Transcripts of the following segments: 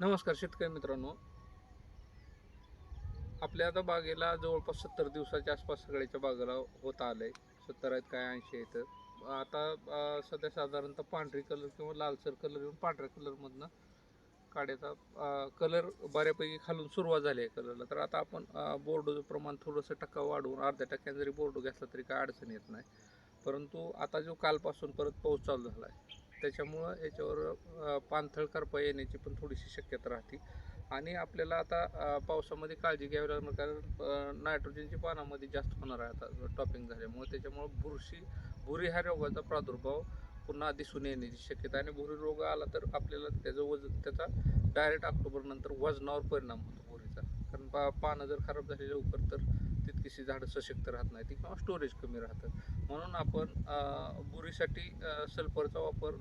नमस्कार शेतकरी मित्रांनो. आपल्या आता बागेला जवळपास सत्तर दिवसाच्या आसपास सगळ्याच्या बागेला होत आलं आहे सत्तर आहेत काय ऐंशी आहेत. आता सध्या साधारणतः पांढरी कलर किंवा लालसर कलर येऊन पांढऱ्या कलरमधनं काड्याचा कलर बऱ्यापैकी खालून सुरुवात झाली आहे कलरला तर आता आपण बोर्डोचं प्रमाण थोडंसं टक्का वाढवून अर्ध्या टक्क्याने जरी बोर्डो घेतला तरी काय अडचण येत नाही. परंतु आता जो कालपासून परत पाऊस चालू झाला आहे त्याच्यामुळं याच्यावर पाणथळ करपा येण्याची पण थोडीशी शक्यता राहते. आणि आपल्याला आता पावसामध्ये काळजी घ्यावी लागणार कारण नायट्रोजनची पानामध्ये जास्त होणार आहे आता टॉपिंग झाल्यामुळे. त्याच्यामुळं बुरशी भुरी ह्या रोगाचा प्रादुर्भाव पुन्हा दिसून येण्याची शक्यता आणि भुरी रोग आला तर आपल्याला त्याचं वजन त्याचा डायरेक्ट ऑक्टोबरनंतर वजनावर परिणाम होतो भुरीचा कारण पा पानं जर खराब झाली लवकर तर तितकीशी झाडं सशक्त राहत नाही किंवा स्टोरेज कमी राहतं म्हणून आपण बुरीसाठी सल्फरचा वापर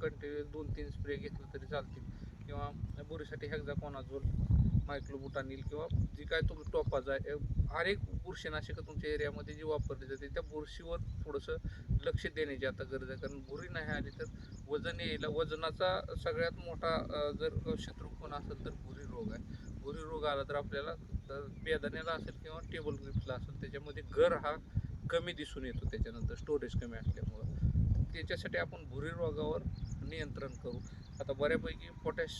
कंटिन्यू दोन तीन स्प्रे घेतलं तरी चालतील. किंवा बुरीसाठी हेक्झाकोनाझोल मायक्लोबुटानिल किंवा जी काय तुम टॉपाज आहे हर एक बुरशीनाशकं तुमच्या एरियामध्ये जी वापरली जाते त्या बुरशीवर थोडंसं लक्ष देण्याची आता गरज आहे. कारण बुरी नाही आली तर वजन येईल वजनाचा सगळ्यात मोठा जर शत्रू कोण असेल तर बुरी रोग आहे. भुरी रोग आला तर आपल्याला तर बेदाण्याला असेल किंवा टेबल ग्रीपला असेल त्याच्यामध्ये घर हा कमी दिसून येतो त्याच्यानंतर स्टोरेज कमी असल्यामुळं. त्याच्यासाठी आपण भुरी रोगावर नियंत्रण करू. आता बऱ्यापैकी पोटॅश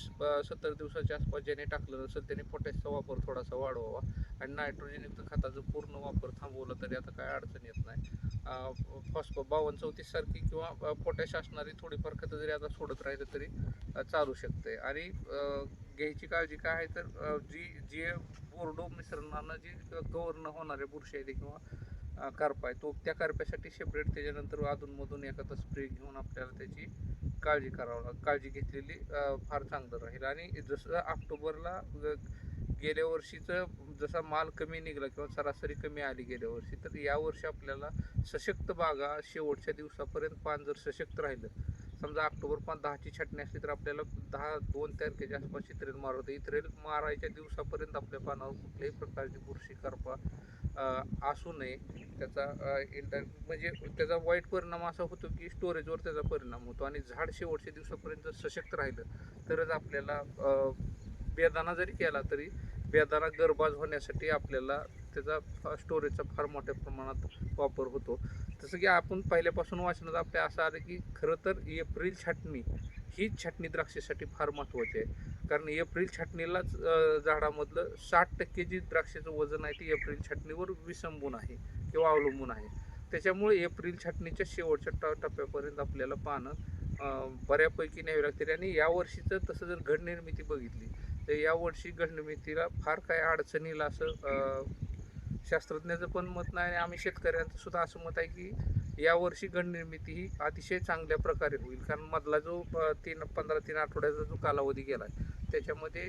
सत्तर दिवसाच्या आसपास ज्याने टाकलं असेल त्याने पोटॅशचा वापर थोडासा वाढवावा. आणि नायट्रोजनयुक्त खताचा पूर्ण वापर थांबवला तरी आता काय अडचण येत नाही. फॉस्फो बावन्न चौतीससारखी किंवा पोटॅश असणारी थोडीफार खतं जरी आता सोडत राहिलं तरी चालू शकते. आणि घ्यायची काळजी काय आहे तर जी जे बोर्डो मिश्रणानं जी कवर होणारे बुरशी आहे किंवा कार्प आहे. तो त्या कार्प्यासाठी सेपरेट त्याच्यानंतर अधूनमधून एखादा स्प्रे घेऊन आपल्याला त्याची काळजी करावं लागेल काळजी घेतलेली फार चांगलं राहील. आणि जसं ऑक्टोबरला गेल्या वर्षीचं जसा माल कमी निघाला किंवा सरासरी कमी आली गेल्या वर्षी तर यावर्षी आपल्याला सशक्त बागा शेवटच्या दिवसापर्यंत पान जर सशक्त राहिलं समजा ऑक्टोबर पण दहाची छटणी असली तर आपल्याला दहा दोन तारखेच्या आसपास इथरेल मारवतं इथरेल मारायच्या दिवसापर्यंत आपल्या पानावर कुठल्याही प्रकारची बुरशी करपा असू नये. त्याचा इंटर म्हणजे त्याचा वाईट परिणाम असा होतो की स्टोरेजवर त्याचा परिणाम होतो आणि झाड शेवटच्या दिवसापर्यंत जर सशक्त राहिलं तरच आपल्याला बेदाना जरी केला तरी बेदाना गरबाज होण्यासाठी आपल्याला त्याचा स्टोरेजचा फार मोठ्या प्रमाणात वापर होतो. तसं की आपण पहिल्यापासून वाचनात आपल्या असं आलं की खरं तर एप्रिल छाटणी ही छाटणी द्राक्षासाठी फार महत्त्वाची आहे. कारण एप्रिल छाटणीलाच झाडामधलं साठ टक्के जी द्राक्षाचं वजन आहे ते एप्रिल छाटणीवर विसंबून आहे किंवा अवलंबून आहे. त्याच्यामुळे एप्रिल छाटणीच्या शेवटच्या ट टप्प्यापर्यंत आपल्याला पानं बऱ्यापैकी न्यावी लागतील. आणि यावर्षीचं तसं जर घडनिर्मिती बघितली तर यावर्षी घडनिर्मितीला फार काय अडचणीला असं शास्त्रज्ञाचं पण मत नाही आणि आम्ही शेतकऱ्यांचं सुद्धा असं मत आहे की यावर्षी घडनिर्मिती ही अतिशय चांगल्या प्रकारे होईल. कारण मधला जो तीन पंधरा तीन आठवड्याचा जो कालावधी गेला आहे त्याच्यामध्ये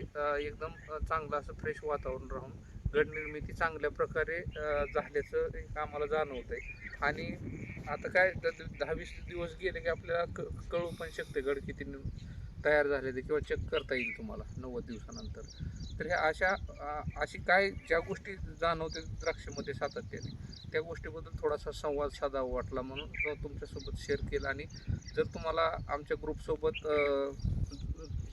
एकदम चांगलं असं फ्रेश वातावरण राहून घडनिर्मिती चांगल्या प्रकारे झाल्याचं एक आम्हाला जाणवत आहे आणि आता काय द- दहा वीस दिवस गेले की आपल्याला क कळू पण शकते गड किती तयार झाले ते किंवा चेक करता येईल तुम्हाला नव्वद दिवसानंतर. तर ह्या अशा अशी काय ज्या गोष्टी जाणवते द्राक्षामध्ये सातत्याने त्या गोष्टीबद्दल थोडासा संवाद साधावा वाटला म्हणून तो तुमच्यासोबत शेअर केला आणि जर तुम्हाला आमच्या ग्रुपसोबत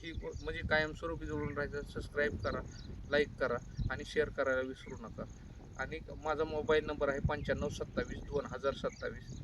ही म्हणजे कायमस्वरूपी जोडून राहायचं सबस्क्राईब करा लाईक करा आणि शेअर करायला विसरू नका. आणि माझा मोबाईल नंबर आहे पंच्याण्णव सत्तावीस दोन हजार सत्तावीस.